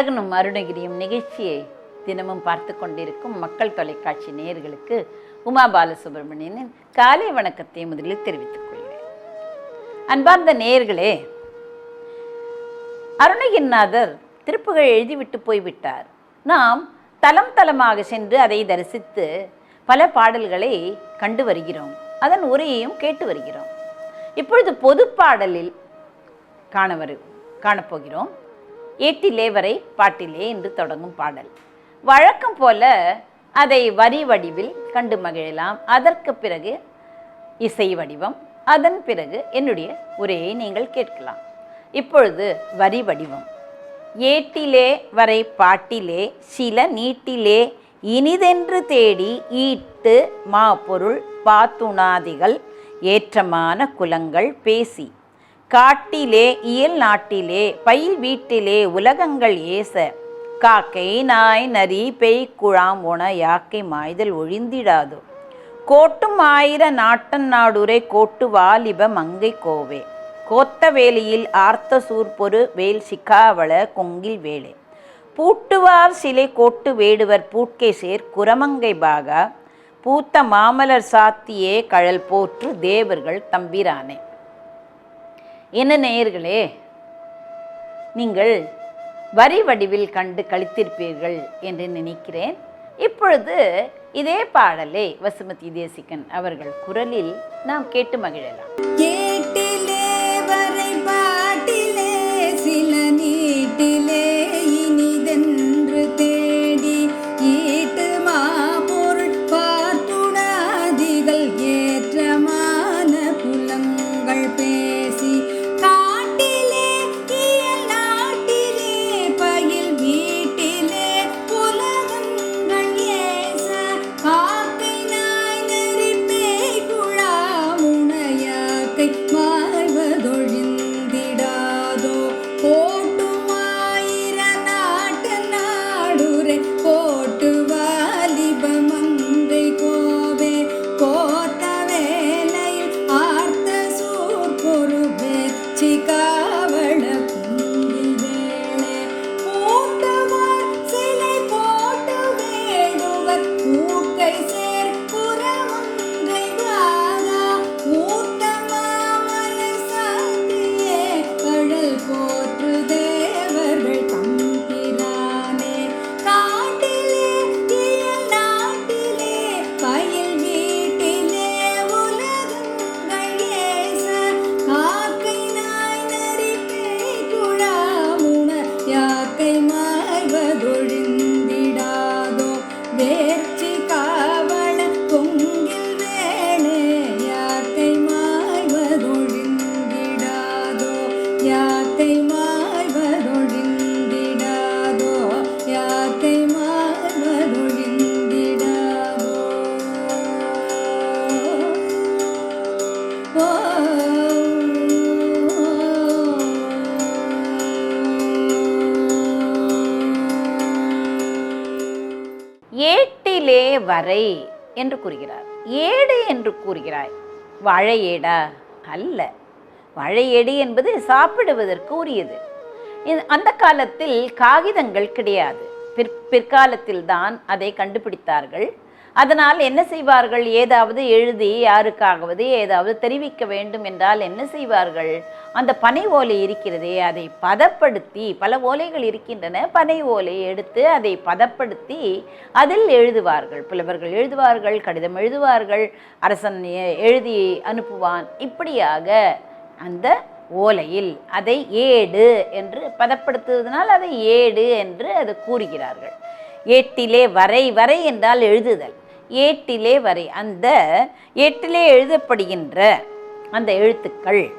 அழகனும் அருணகிரியும் நிகழ்ச்சியை தினமும் பார்த்து கொண்டிருக்கும் மக்கள் தொலைக்காட்சி நேயர்களுக்கு உமா பாலசுப்ரமணியனின் காலை வணக்கத்தை முதலில் தெரிவித்துக் கொள்கிறேன். அன்பார்ந்த நேயர்களே அருணகிரிநாதர் திருப்புகழ் எழுதிவிட்டு போய்விட்டார். நாம் தலம் தலமாக சென்று அதை தரிசித்து பல பாடல்களை கண்டு வருகிறோம். அதன் உரையையும் கேட்டு வருகிறோம். இப்பொழுது பொது பாடலில் காண வரு காணப்போகிறோம். ஏட்டிலே வரை பாட்டிலே என்று தொடங்கும் பாடல். வழக்கம் போல அதை வரி வடிவில் கண்டு மகிழலாம். அதற்கு பிறகு இசை வடிவம் அதன் பிறகு என்னுடைய உரையை நீங்கள் கேட்கலாம். இப்பொழுது வரி வடிவம். ஏட்டிலே வரை பாட்டிலே சில நீட்டிலே இனிதென்று தேடி ஈட்டு மா பொருள் பாத்துணாதிகள் ஏற்றமான குலங்கள் பேசி. காட்டிலே இயல் நாட்டிலே பயில் வீட்டிலே உலகங்கள் ஏச. காக்கை நாய் நரி பெய் குழாம் உண யாக்கை மாய்தல் ஒழிந்திடாதோ. கோட்டும் ஆயிர நாட்டன் நாடுரை கோட்டு வாலிப மங்கை கோவே. கோத்த வேலியில் ஆர்த்த சூர்பொரு வேல் சிக்காவள கொங்கில் வேலே. பூட்டுவார் சிலை கோட்டு வேடுவர் பூட்கை சேர் குரமங்கை பாகா. பூத்த மாமலர் சாத்தியே கழல் போற்று தேவர்கள் தம்பிரானே. என்ன நேயர்களே? நீங்கள் வரி வடிவில் கண்டு கழித்திருப்பீர்கள் என்று நினைக்கிறேன். இப்பொழுது இதே பாடலை வசுமதி தேசிகன் அவர்கள் குரலில் நாம் கேட்டு மகிழலாம். வரை என்று கூறுகிறார். ஏடு என்று கூறுகிறாய். வாழை ஏடா? அல்ல. வாழை ஏடு என்பது சாப்பிடுவதற்கு உரியது. இது- அந்த காலத்தில் காகிதங்கள் கிடையாது. பிற் பிற்காலத்தில் தான் அதை கண்டுபிடித்தார்கள். அதனால் என்ன செய்வார்கள்? ஏதாவது எழுதி யாருக்காகவது ஏதாவது தெரிவிக்க வேண்டும் என்றால் என்ன செய்வார்கள்? அந்த பனை ஓலை இருக்கிறதே அதை பதப்படுத்தி பல ஓலைகள் இருக்கின்றன பனை ஓலை எடுத்து அதை பதப்படுத்தி அதில் எழுதுவார்கள். புலவர்கள் எழுதுவார்கள் கடிதம் எழுதுவார்கள் அரசன் எழுதி அனுப்புவான். இப்படியாக அந்த ஓலையில் அதை ஏடு என்று பதப்படுத்துவதனால் அதை ஏடு என்று அது கூறுகிறார்கள். ஏட்டிலே வரை வரை என்றால் எழுதுதல். ஏட்டிலே வரை. அந்த ஏட்டிலே எழுதப்படுகின்ற அந்த எழுத்துக்கள்.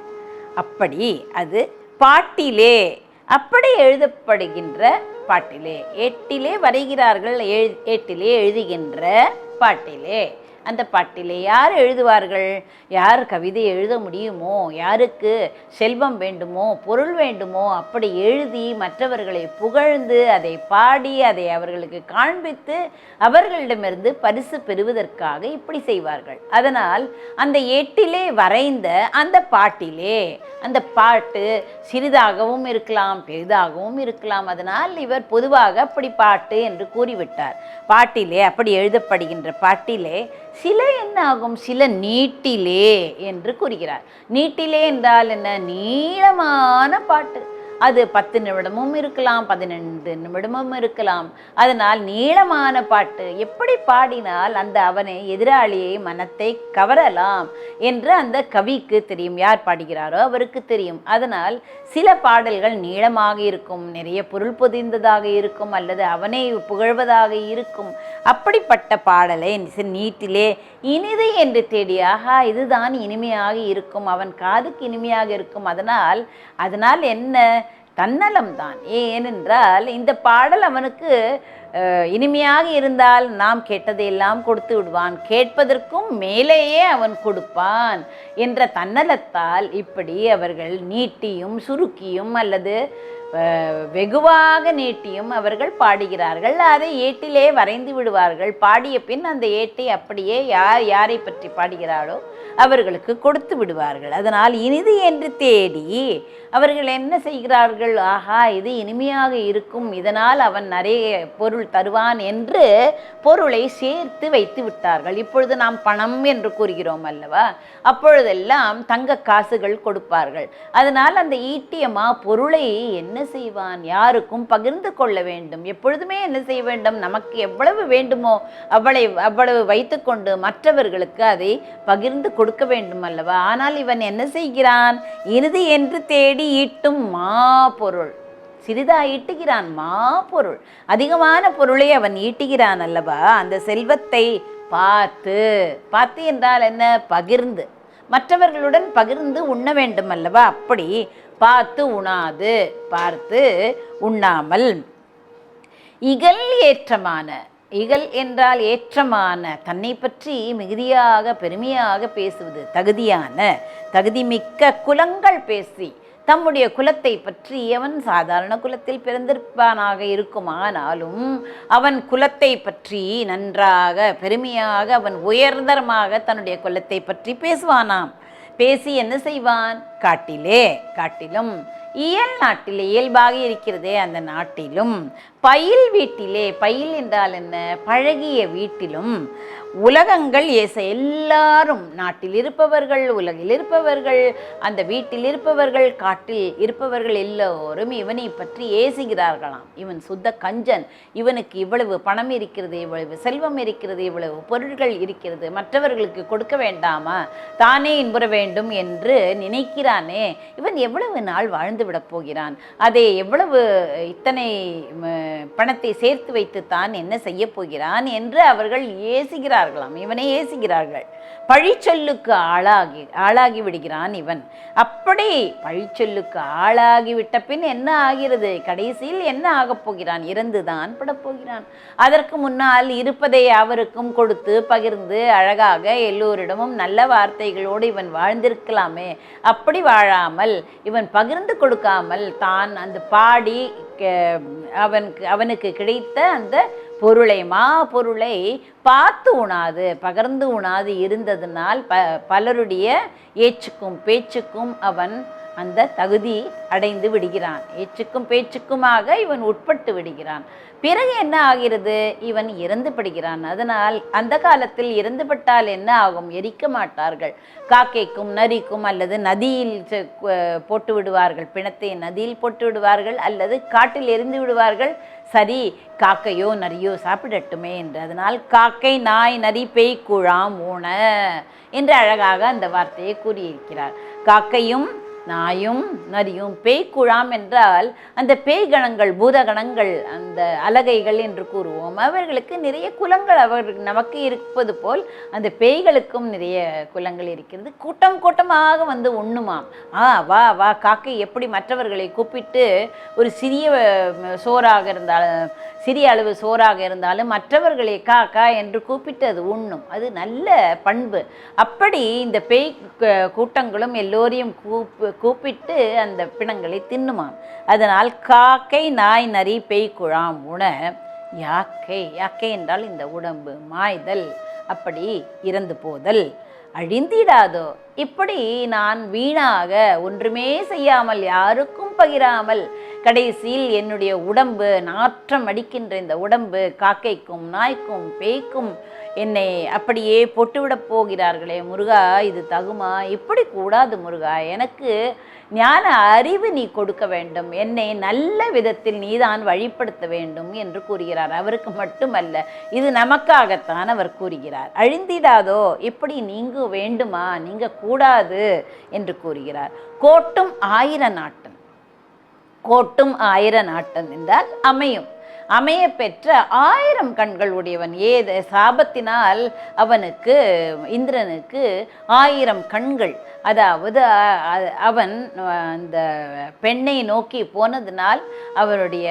அப்படி அது பாட்டிலே. அப்படி எழுதப்படுகின்ற பாட்டிலே. ஏட்டிலே வரைகிறார்கள் எழு ஏட்டிலே எழுதுகின்ற பாட்டிலே. அந்த பாட்டிலே யார் எழுதுவார்கள்? யார் கவிதை எழுத முடியுமோ? யாருக்கு செல்வம் வேண்டுமோ? பொருள் வேண்டுமோ? அப்படி எழுதி மற்றவர்களை புகழ்ந்து அதை பாடி அதை அவர்களுக்கு காண்பித்து அவர்களிடமிருந்து பரிசு பெறுவதற்காக இப்படி செய்வார்கள். அதனால் அந்த எட்டிலே வரைந்த அந்த பாட்டிலே அந்த பாட்டு சிறிதாகவும் இருக்கலாம் பெரிதாகவும் இருக்கலாம். அதனால் இவர் பொதுவாக அப்படி பாட்டு என்று கூறிவிட்டார். பாட்டிலே அப்படி எழுதப்படுகின்ற பாட்டிலே சில என்ன ஆகும் சில நீட்டிலே என்று கூறுகிறார். நீட்டிலே என்றால் என்ன? நீளமான பாட்டு. அது பத்து நிமிடமும் இருக்கலாம் பதினைந்து நிமிடமும் இருக்கலாம். அதனால் நீளமான பாட்டு எப்படி பாடினால் அந்த அவனை எதிராளியை மனத்தை கவரலாம் என்று அந்த கவிக்கு தெரியும். யார் பாடுகிறாரோ அவருக்கு தெரியும். அதனால் சில பாடல்கள் நீளமாக இருக்கும் நிறைய பொருள் பொதிந்ததாக இருக்கும் அல்லது அவனை புகழ்வதாக இருக்கும். அப்படிப்பட்ட பாடலை நீட்டிலே இனிது என்று தேடி ஆஹா இதுதான் இனிமையாக இருக்கும். அவன் காதுக்கு இனிமையாக இருக்கும். அதனால் அதனால் என்ன தன்னலம்தான். ஏனென்றால் இந்த பாடல் அவனுக்கு இனிமையாக இருந்தால் நாம் கேட்டதையெல்லாம் கொடுத்து விடுவான். கேட்பதற்கும் மேலேயே அவன் கொடுப்பான் என்ற தன்னலத்தால் இப்படி அவர்கள் நீட்டியும் சுருக்கியும் அல்லது வெகுவாக நீட்டியும் அவர்கள் பாடுகிறார்கள். அதை ஏட்டிலே வரைந்து விடுவார்கள். பாடிய பின் அந்த ஏட்டை அப்படியே யார் யாரை பற்றி பாடுகிறாரோ அவர்களுக்கு கொடுத்து விடுவார்கள். அதனால் இனிது என்று தேடி அவர்கள் என்ன செய்கிறார்கள்? ஆஹா இது இனிமையாக இருக்கும். இதனால் அவன் நிறைய பொருள் தருவான் என்று பொருளை சேர்த்து வைத்து விட்டார்கள். இப்பொழுது நாம் பணம் என்று கூறுகிறோம் அல்லவா? அப்பொழுதெல்லாம் தங்க காசுகள் கொடுப்பார்கள். அதனால் அந்த ஈட்டியமா பொருளை என்ன செய்வான்? யாருக்கும் பகிர்ந்து கொள்ள வேண்டும். எப்பொழுதுமே என்ன செய்ய வேண்டும்? நமக்கு எவ்வளவு வேண்டுமோ அவளை அவ்வளவு வைத்துக்கொண்டு மற்றவர்களுக்கு அதை பகிர்ந்து கொடுக்க வேண்டும் அல்லவா? ஆனால் இவன் என்ன செய்கிறான்? இறுதி என்று தேடி ஈட்டும் மா பொருள் சிறிதா ஈட்டுகிறான் மா பொருள் அதிகமான பொருளை அவன் ஈட்டுகிறான் அல்லவா? அந்த செல்வத்தை பார்த்து. பார்த்து என்றால் என்ன? பகிர்ந்து. மற்றவர்களுடன் பகிர்ந்து உண்ண வேண்டும் அல்லவா? அப்படி பார்த்து உண்ணாது. பார்த்து உண்ணாமல். இகல் ஏற்றமான இகல் என்றால் ஏற்றமான தன்னை பற்றி மிகுதியாக பெருமையாக பேசுவது தகுதியான தகுதிமிக்க குலங்கள் பேசி தம்முடைய குலத்தை பற்றி அவன் சாதாரண குலத்தில் பிறந்திருப்பானாக இருக்குமானாலும் அவன் குலத்தை பற்றி நன்றாக பெருமையாக அவன் உயர்தரமாக தன்னுடைய குலத்தை பற்றி பேசுவானாம். பேசி என்ன செய்வான்? காட்டிலே காட்டிலும் இயல் நாட்டிலே இயல்பாக இருக்கிறதே அந்த நாட்டிலும். பயில் வீட்டிலே பயில் என்றால் என்ன? பழகிய வீட்டிலும் உலகங்கள் ஏச எல்லாரும் நாட்டில் இருப்பவர்கள் உலகில் இருப்பவர்கள் அந்த வீட்டில் இருப்பவர்கள் காட்டில் இருப்பவர்கள் எல்லோரும் இவனை பற்றி ஏசுகிறார்களாம். இவன் சுத்த கஞ்சன். இவனுக்கு இவ்வளவு பணம் இருக்கிறது இவ்வளவு செல்வம் இருக்கிறது இவ்வளவு பொருட்கள் இருக்கிறது. மற்றவர்களுக்கு கொடுக்க வேண்டாமா? தானே இன்புற வேண்டும் என்று நினைக்கிறானே. இவன் எவ்வளவு நாள் வாழ்ந்து விடப் போகிறான்? அதை எவ்வளவு இத்தனை பணத்தை சேர்த்து வைத்து தான் என்ன செய்ய போகிறான் என்று அவர்கள் ஏசுகிறார் ஏசுகிறார்களாம் இவனை ஏசுகிறார்கள். பழிச்சொல்லுக்கு ஆளாகி ஆளாகி விடுகிறான் இவன். அப்படி பழிச்சொல்லுக்கு ஆளாகி விட்ட பின் என்ன ஆகிறது? கடைசியில் என்ன ஆகப் போகிறான்? இறந்துதான் படப் போகிறான் அதற்கு முன்னால் இருப்பதை அவருக்கும் கொடுத்து பகிர்ந்து அழகாக எல்லோரிடமும் நல்ல வார்த்தைகளோடு இவன் வாழ்ந்திருக்கலாமே. அப்படி வாழாமல் இவன் பகிர்ந்து கொடுக்காமல் தான் அந்த பாடி அவனுக்கு அவனுக்கு கிடைத்த அந்த பொருளை மா பொருளை பார்த்து உணாது பகர்ந்து உணாது இருந்ததுனால் ப பலருடைய ஏச்சுக்கும் பேச்சுக்கும் அவன் அந்த தகுதி அடைந்து விடுகிறான். ஏச்சுக்கும் பேச்சுக்குமாக இவன் உட்பட்டு விடுகிறான். பிறகு என்ன ஆகிறது? இவன் இறந்து படுகிறான். அதனால் அந்த காலத்தில் இறந்து பட்டால் என்ன ஆகும்? எரிக்க மாட்டார்கள். காக்கைக்கும் நரிக்கும் அல்லது நதியில் போட்டு விடுவார்கள். பிணத்தை நதியில் போட்டு விடுவார்கள் அல்லது காட்டில் எரிந்து விடுவார்கள். சரி காக்கையோ நரியோ சாப்பிடட்டுமே என்று அதனால் காக்கை நாய் நரி பேய் குழாம் ஊன என்று அழகாக அந்த வார்த்தையை கூறியிருக்கிறார். காக்கையும் நாயும் நரியும் பேய் குழாம் என்றால் அந்த பேய் கணங்கள் பூதகணங்கள் அந்த அலகைகள் என்று கூறுவோம். அவர்களுக்கு நிறைய குலங்கள் அவர் நமக்கு இருப்பது போல் அந்த பேய்களுக்கும் நிறைய குலங்கள் இருக்கிறது. கூட்டம் கூட்டமாக வந்து உண்ணுமாம் ஆ வா வா காக்கை எப்படி மற்றவர்களை கூப்பிட்டு ஒரு சிறிய சோறாக இருந்தாலும் சிறிய அளவு சோறாக இருந்தாலும் மற்றவர்களை கா கா என்று கூப்பிட்டு அது உண்ணும். அது நல்ல பண்பு. அப்படி இந்த பேய் கூட்டங்களும் எல்லோரையும் கூப்பு கூப்பிட்டு அந்த பிணங்களை தின்னுமாம். அதனால் காக்கை நாய் நரி பேய் குழாம் உண யாக்கை யாக்கை என்றால் இந்த உடம்பு மாய்தல் அப்படி இறந்து போதல். அழிந்திடாதோ? இப்படி நான் வீணாக ஒன்றுமே செய்யாமல் யாருக்கும் பகிராமல் கடைசியில் என்னுடைய உடம்பு நாற்றம் அடிக்கின்ற இந்த உடம்பு காக்கைக்கும் நாய்க்கும் பேய்க்கும் என்னை அப்படியே பொட்டுவிடப் போகிறார்களே முருகா இது தகுமா? இப்படி கூடாது முருகா? எனக்கு ஞான அறிவு நீ கொடுக்க வேண்டும். என்னை நல்ல விதத்தில் நீதான் வழிப்படுத்த வேண்டும் என்று கூறுகிறார். அவருக்கு மட்டுமல்ல இது நமக்காகத்தான் அவர் கூறுகிறார். அழிந்திடாதோ? இப்படி நீங்க வேண்டுமா? நீங்க கூடாது என்று கூறுகிறார். கோட்டும் ஆயிர நாட்டன் கோட்டும் ஆயிர நாட்டன் என்றால் அமையும். அமைய பெற்ற ஆயிரம் கண்கள் உடையவன் ஏது? சாபத்தினால் அவனுக்கு இந்திரனுக்கு ஆயிரம் கண்கள். அதாவது அவன் அந்த பெண்ணை நோக்கி போனதினால் அவருடைய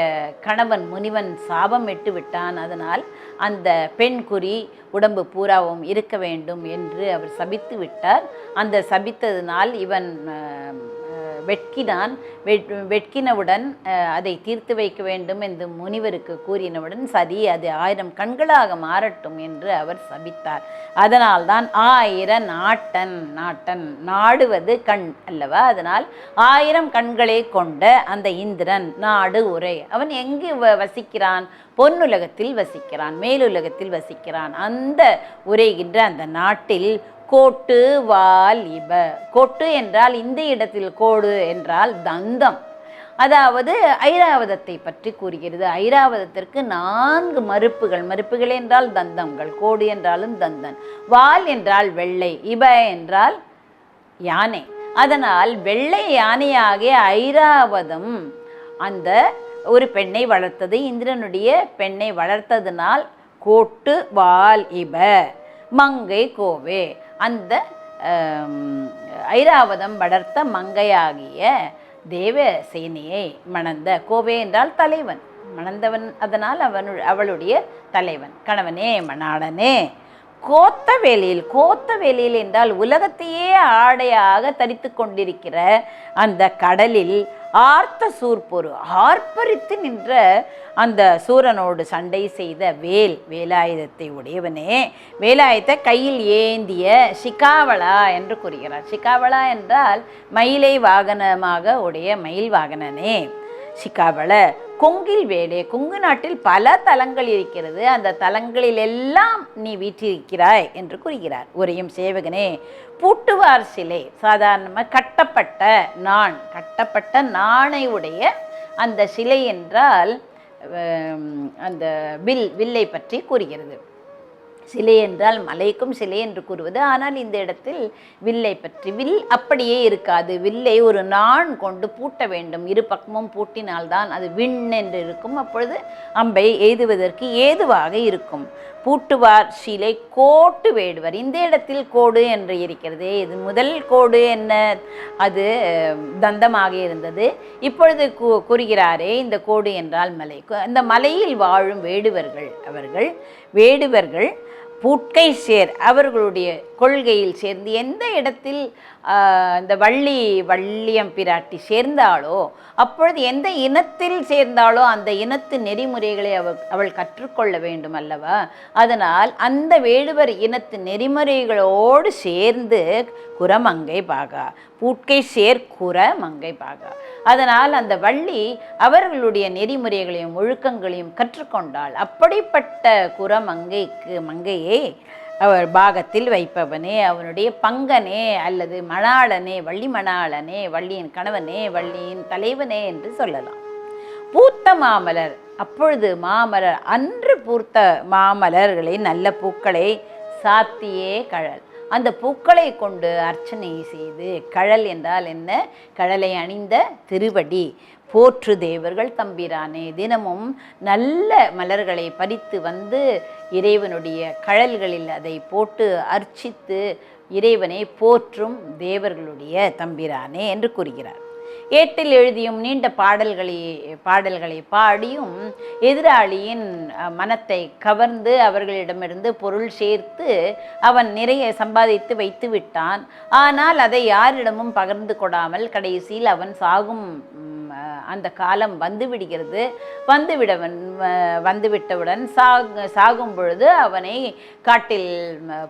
கணவன் முனிவன் சாபம் விட்டு விட்டான். அதனால் அந்த பெண் குறி உடம்பு பூராவும் இருக்க வேண்டும் என்று அவர் சபித்து விட்டார். அந்த சபித்ததினால் இவன் வெட்கினான் வெட் வெட்கினவுடன் அதை தீர்த்து வைக்க வேண்டும் என்று முனிவருக்கு கூறினவுடன் சரி அது ஆயிரம் கண்களாக மாறட்டும் என்று அவர் சபித்தார். அதனால்தான் ஆயிர நாட்டன் நாட்டன் நாடுவது கண் அல்லவா? அதனால் ஆயிரம் கண்களை கொண்ட அந்த இந்திரன் நாடு உரை. அவன் எங்கு வ- வசிக்கிறான்? பொன்னுலகத்தில் வசிக்கிறான் மேலுலகத்தில் வசிக்கிறான். அந்த உரைகின்ற அந்த நாட்டில் கோட்டு வால் இப கொட்டு என்றால் இந்த இடத்தில் கோடு என்றால் தந்தம். அதாவது ஐராவதத்தை பற்றி கூறுகிறது. ஐராவதத்திற்கு நான்கு மறுப்புகள். மறுப்புகள் என்றால் தந்தங்கள் கோடு என்றாலும் தந்தன். வால் என்றால் வெள்ளை இப என்றால் யானை. அதனால் வெள்ளை யானையாகிய ஐராவதம் அந்த ஒரு பெண்ணை வளர்த்தது. இந்திரனுடைய பெண்ணை வளர்த்ததினால் கோட்டு வால் இப. மங்கை கோவே. அந்த ஐராவதம் வளர்த்த மங்கையாகிய தேவசேனியை மணந்த கோவே என்றால் தலைவன். மணந்தவன் அதனால் அவனு அவளுடைய தலைவன். கணவனே மணாளனே கோத்த வேலியில் கோத்த வேலியில் என்றால் உலகத்தையே ஆடையாக தரித்து கொண்டிருக்கிற அந்த கடலில் ஆர்த்த சூர்பொரு ஆர்ப்பரித்து நின்ற அந்த சூரனோடு சண்டை செய்த வேல் வேலாயுதத்தை உடையவனே. வேலாயுதத்தை கையில் ஏந்திய சிகாவளா என்று கூறுகிறார். சிகாவளா என்றால் மயிலை வாகனமாக உடைய மயில் வாகனனே. சிகாவள கொங்கில் வேடே கொங்கு நாட்டில் பல தலங்கள் இருக்கிறது. அந்த தலங்களில் எல்லாம் நீ வீற்றிருக்கிறாய் என்று கூறுகிறார். உரையும் சேவகனே பூட்டுவார் சிலை சாதாரணமாக கட்டப்பட்ட நாண் கட்டப்பட்ட நாணை உடைய அந்த சிலை என்றால் அந்த வில் வில்லை பற்றி கூறுகிறது. சிலை என்றால் மலைக்கும் சிலை என்று கூறுவது. ஆனால் இந்த இடத்தில் வில்லை பற்றி வில் அப்படியே இருக்காது. வில்லை ஒரு நாண் கொண்டு பூட்ட வேண்டும். இரு பக்கமும் பூட்டினால்தான் அது விண் என்று இருக்கும். அப்பொழுது அம்பை எய்துவதற்கு ஏதுவாக இருக்கும். பூட்டுவார் சிலை கோட்டு வேடுவர். இந்த இடத்தில் கோடு என்று இருக்கிறது. இது முதல் கோடு என்ன? அது தந்தமாக இருந்தது. இப்பொழுது கூறுகிறாரே இந்த கோடு என்றால் மலை. அந்த மலையில் வாழும் வேடுவர்கள் அவர்கள் வேடுவர்கள் பூட்கை சேர் அவர்களுடைய கொள்கையில் சேர்ந்து எந்த இடத்தில் இந்த வள்ளி வள்ளியம் பிராட்டி சேர்ந்தாளோ அப்பொழுது எந்த இனத்தில் சேர்ந்தாலோ அந்த இனத்து நெறிமுறைகளை அவள் அவள் கற்றுக்கொள்ள வேண்டும் அல்லவா? அதனால் அந்த வேடுவர் இனத்து நெறிமுறைகளோடு சேர்ந்து குரமங்கை பாகா. பூட்கை சேர் குர மங்கை பாகா. அதனால் அந்த வள்ளி அவர்களுடைய நெறிமுறைகளையும் ஒழுக்கங்களையும் கற்றுக்கொண்டாள். அப்படிப்பட்ட குரமங்கைக்கு மங்கையை அவர் பாகத்தில் வைப்பவனே அவனுடைய பங்கனே அல்லது மணாளனே வள்ளி மணாளனே வள்ளியின் கணவனே வள்ளியின் தலைவனே என்று சொல்லலாம். பூத்த மாமலர் அப்பொழுது மாமலர் அன்று பூர்த்த மாமலர்களை நல்ல பூக்களை சாத்தியே கழல். அந்த பூக்களை கொண்டு அர்ச்சனை செய்து கழல் என்றால் என்ன? கழலை அணிந்த திருவடி. போற்று தேவர்கள் தம்பிரானே தினமும் நல்ல மலர்களை பறித்து வந்து இறைவனுடைய கழல்களில் அதை போட்டு அர்ச்சித்து இறைவனை போற்றும் தேவர்களுடைய தம்பிரானே என்று கூறுகிறார். ஏட்டில் எழுதியும் நீண்ட பாடல்களை பாடல்களை பாடியும் எதிராளியின் மனத்தை கவர்ந்து அவர்களிடமிருந்து பொருள் சேர்த்து அவன் நிறைய சம்பாதித்து வைத்து விட்டான். ஆனால் அதை யாரிடமும் பகிர்ந்து கொடாமல் கடைசியில் அவன் சாகும் அந்த காலம் வந்து விடுகிறது. வந்து வந்துவிட்டவுடன் சாக சாகும் பொழுது அவனை காட்டில்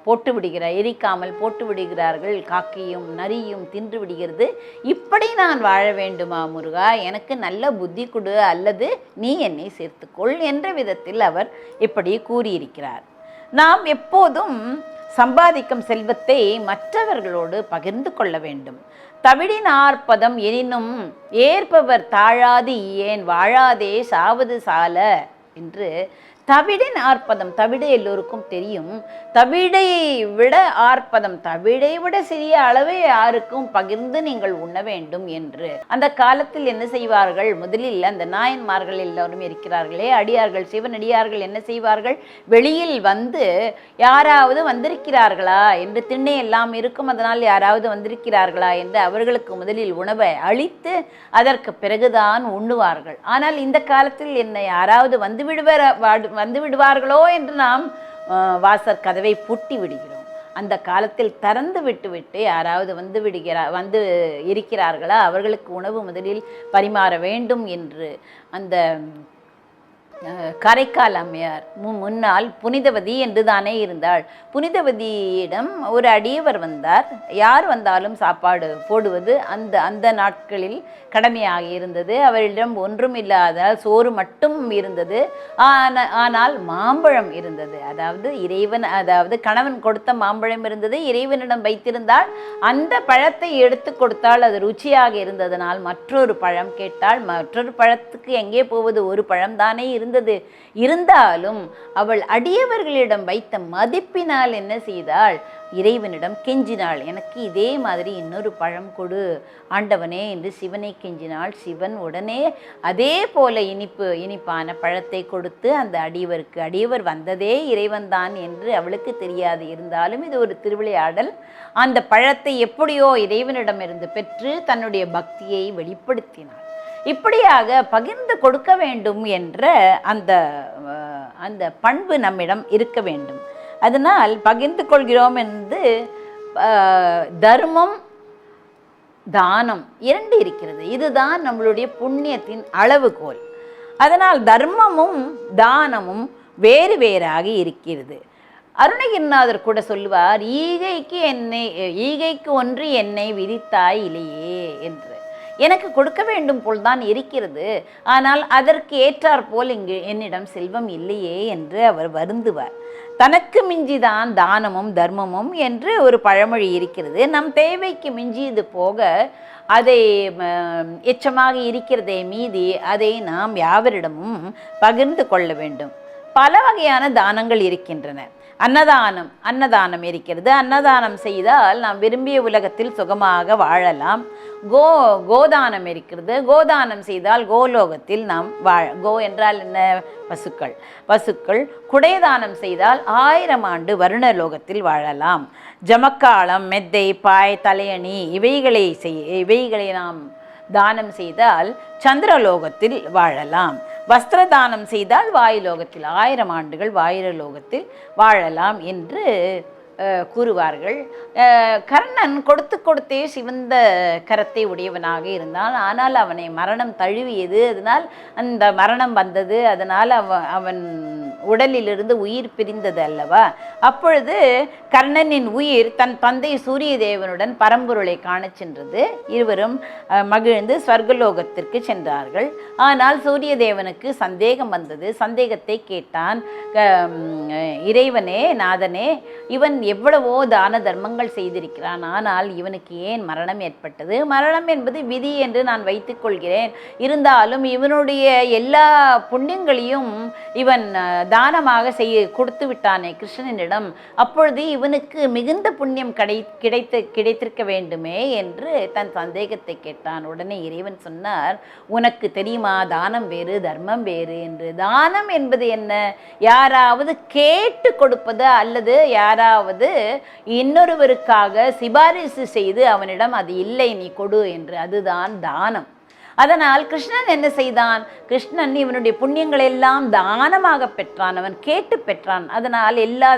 போட்டு விடுகிறார் எரிக்காமல் போட்டு விடுகிறார்கள். காக்கையும் நரியும் தின்று விடுகிறது. இப்படி நான் வாழ வேண்டுமா முருகா? எனக்கு நல்ல புத்தி கொடு அல்லது நீ என்னை சேர்த்துக்கொள் என்ற விதத்தில் அவர் இப்படி கூறியிருக்கிறார். நாம் எப்போதும் சம்பாதிக்கும் செல்வத்தை மற்றவர்களோடு பகிர்ந்து கொள்ள வேண்டும். தவிடின் ஆர்ப்பதம் எனினும் ஏற்பவர் தாழாது ஏன் வாழாதே சாவது சால என்று தவிடின் ஆர்ப்பதம் தவிடு எல்லோருக்கும் தெரியும். தவிடை விட ஆர்ப்பதம் தவிடை விட சிறிய அளவை யாருக்கும் பகிர்ந்து நீங்கள் உண்ண வேண்டும் என்று. அந்த காலத்தில் என்ன செய்வார்கள்? முதலில் அந்த நாயன்மார்கள் எல்லோரும் இருக்கிறார்களே அடியார்கள் சிவனடியார்கள் என்ன செய்வார்கள்? வெளியில் வந்து யாராவது வந்திருக்கிறார்களா என்று திண்ணை எல்லாம் இருக்கும் அதனால் யாராவது வந்திருக்கிறார்களா என்று அவர்களுக்கு முதலில் உணவை அளித்து அதற்கு பிறகுதான் உண்ணுவார்கள். ஆனால் இந்த காலத்தில் என்ன யாராவது வந்து விடுவார் வாடு- வந்து விடுவார்களோ என்று நாம் வாசற் கதவை பூட்டி விடுகிறோம். அந்த காலத்தில் திறந்து விட்டுவிட்டு யாராவது வந்து விடுகிறா வந்து இருக்கிறார்களா? அவர்களுக்கு உணவு முதலில் பரிமாற வேண்டும் என்று அந்த காரைக்கால் அம்மையார் முன்னால் புனிதவதி என்று தானே இருந்தாள். புனிதவதியிடம் ஒரு அடியவர் வந்தார். யார் வந்தாலும் சாப்பாடு போடுவது அந்த அந்த நாட்களில் கடமையாக இருந்தது. அவரிடம் ஒன்றும் இல்லாதால் சோறு மட்டும் இருந்தது. ஆன ஆனால் மாம்பழம் இருந்தது. அதாவது இறைவன் அதாவது கணவன் கொடுத்த மாம்பழம் இருந்தது. இறைவனிடம் வைத்திருந்தால் அந்த பழத்தை எடுத்து கொடுத்தால் அது ருச்சியாக இருந்ததனால் மற்றொரு பழம் கேட்டால் மற்றொரு பழத்துக்கு எங்கே போவது? ஒரு பழம் தானே இருந்தது. இருந்தாலும் அவள் அடியவர்களிடம் வைத்த மதிப்பினால் என்ன செய்தாள்? இறைவனிடம் கெஞ்சினாள். எனக்கு இதே மாதிரி இன்னொரு பழம் கொடு. ஆண்டவனே என்று சிவனை கெஞ்சினாள். சிவன் உடனே அதே போல இனிப்பு இனிப்பான பழத்தை கொடுத்து அந்த அடியவருக்கு அடியவர் வந்ததே இறைவன்தான் என்று அவளுக்கு தெரியாது. இருந்தாலும் இது ஒரு திருவிளையாடல். அந்த பழத்தை எப்படியோ இறைவனிடமிருந்து பெற்று தன்னுடைய பக்தியை வெளிப்படுத்தினாள். இப்படியாக பகிர்ந்து கொடுக்க வேண்டும் என்ற அந்த அந்த பண்பு நம்மிடம் இருக்க வேண்டும். அதனால் பகிர்ந்து கொள்கிறோம் என்று தர்மம் தானம் இரண்டு இருக்கிறது. இதுதான் நம்மளுடைய புண்ணியத்தின் அளவுகோல். அதனால் தர்மமும் தானமும் வேறு வேறாக இருக்கிறது. அருணகிரிநாதர் கூட சொல்லுவார் ஈகைக்கு என்னை ஈகைக்கு ஒன்று என்னை விதித்தாய் இல்லையே என்று. எனக்கு கொடுக்க வேண்டும் போல்தான் இருக்கிறது. ஆனால் அதற்கு ஏற்றார் போல் இங்கு என்னிடம் செல்வம் இல்லையே என்று அவர் வருந்துவார். தனக்கு மிஞ்சிதான் தானமும் தர்மமும் என்று ஒரு பழமொழி இருக்கிறது. நம் தேவைக்கு மிஞ்சியது போக அதை எச்சமாக இருக்கிறதே மீதி அதை நாம் யாவரிடமும் பகிர்ந்து கொள்ள வேண்டும். பல வகையான தானங்கள் இருக்கின்றன. அன்னதானம் அன்னதானம் இருக்கிறது. அன்னதானம் செய்தால் நாம் விரும்பிய உலகத்தில் சுகமாக வாழலாம். கோ கோதானம் இருக்கிறது. கோதானம் செய்தால் கோலோகத்தில் நாம் வாழ கோ என்றால் என்ன? பசுக்கள். பசுக்கள் குடைதானம் செய்தால் ஆயிரம் ஆண்டு வருணலோகத்தில் வாழலாம். ஜமக்காலம் மெத்தை பாய் தலையணி இவைகளை செய் இவைகளை நாம் தானம் செய்தால் சந்திரலோகத்தில் வாழலாம். வஸ்திர தானம் செய்தால் வாயுலோகத்தில் ஆயிரம் ஆண்டுகள் வாயுலோகத்தில் வாழலாம் என்று கூறுவார்கள். கர்ணன் கொடுத்து கொடுத்தே சிவந்த கரத்தை உடையவனாக இருந்தான். ஆனால் அவனை மரணம் தழுவியது. அதனால் அந்த மரணம் வந்தது. அதனால் அவன் அவன் உடலிலிருந்து உயிர் பிரிந்தது அல்லவா? அப்பொழுது கர்ணனின் உயிர் தன் தந்தை சூரிய தேவனுடன் பரம்பொருளை காண சென்றது. இருவரும் மகிழ்ந்து ஸ்வர்கலோகத்திற்கு சென்றார்கள். ஆனால் சூரிய தேவனுக்கு சந்தேகம் வந்தது. சந்தேகத்தை கேட்டான் இறைவனே நாதனே இவன் எவ்வளவோ தான தர்மங்கள் செய்திருக்கிறான். ஆனால் இவனுக்கு ஏன் மரணம் ஏற்பட்டது? மரணம் என்பது விதி என்று நான் வைத்துக் கொள்கிறேன். இருந்தாலும் இவனுடைய எல்லா புண்ணியங்களையும் இவன் தானமாக செய்ய கொடுத்து விட்டானே கிருஷ்ணனிடம். அப்பொழுது இவனுக்கு மிகுந்த புண்ணியம் கிடை கிடைத்து கிடைத்திருக்க வேண்டுமே என்று தன் சந்தேகத்தை கேட்டான். உடனே இறைவன் சொன்னார் உனக்கு தெரியுமா தானம் வேறு தர்மம் வேறு என்று. தானம் என்பது என்ன? யாராவது கேட்டு கொடுப்பது அல்லது யாராவது இன்னொருவருக்காக சிபாரிசு செய்து அவனிடம் அது இல்லை நீ கொடு என்று. அதுதான் தானம். அதனால் கிருஷ்ணன் என்ன செய்தான்? கிருஷ்ணன் இவனுடைய புண்ணியங்களை எல்லாம் தானமாக பெற்றான். அவன் கேட்டு பெற்றான். அதனால் எல்லா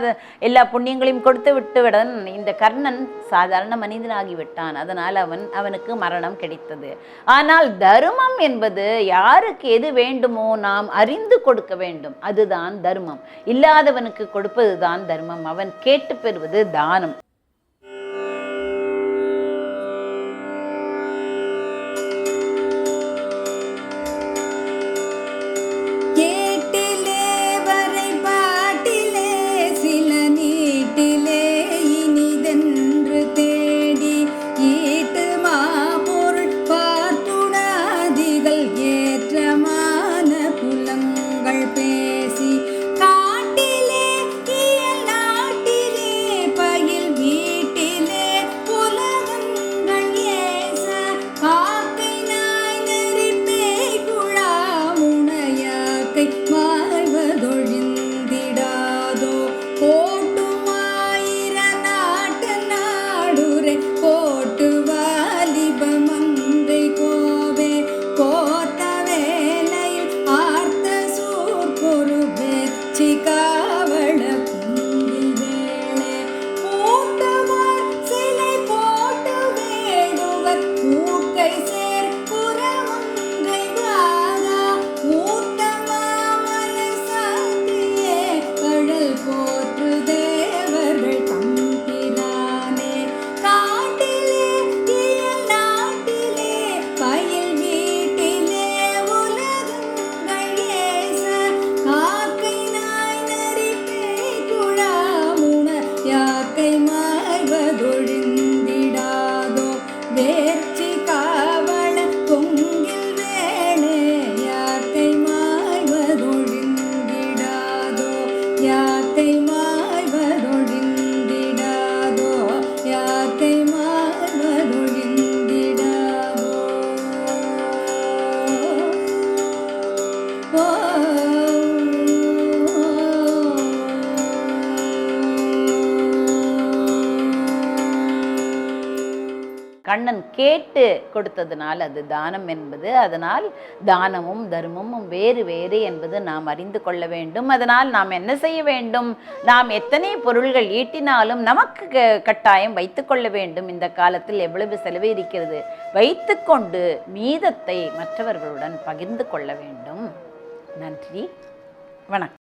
எல்லா புண்ணியங்களையும் கொடுத்து விட்டுவிடன் இந்த கர்ணன் சாதாரண மனிதனாகி விட்டான். அதனால் அவன் அவனுக்கு மரணம் கிடைத்தது. ஆனால் தர்மம் என்பது யாருக்கு எது வேண்டுமோ நாம் அறிந்து கொடுக்க வேண்டும். அதுதான் தர்மம். இல்லாதவனுக்கு கொடுப்பது தான் தர்மம். அவன் கேட்டு பெறுவது தானம். கேட்டு கொடுத்ததுனால் அது தானம் என்பது. அதனால் தானமும் தர்மமும் வேறு வேறு என்பது நாம் அறிந்து கொள்ள வேண்டும். அதனால் நாம் என்ன செய்ய வேண்டும்? நாம் எத்தனை பொருள்கள் ஈட்டினாலும் நமக்கு கட்டாயம் கட்டாயம் வைத்துக்கொள்ள வேண்டும். இந்த காலத்தில் எவ்வளவு செலவு இருக்கிறது? வைத்துக்கொண்டு மீதத்தை மற்றவர்களுடன் பகிர்ந்து கொள்ள வேண்டும். நன்றி. வணக்கம்.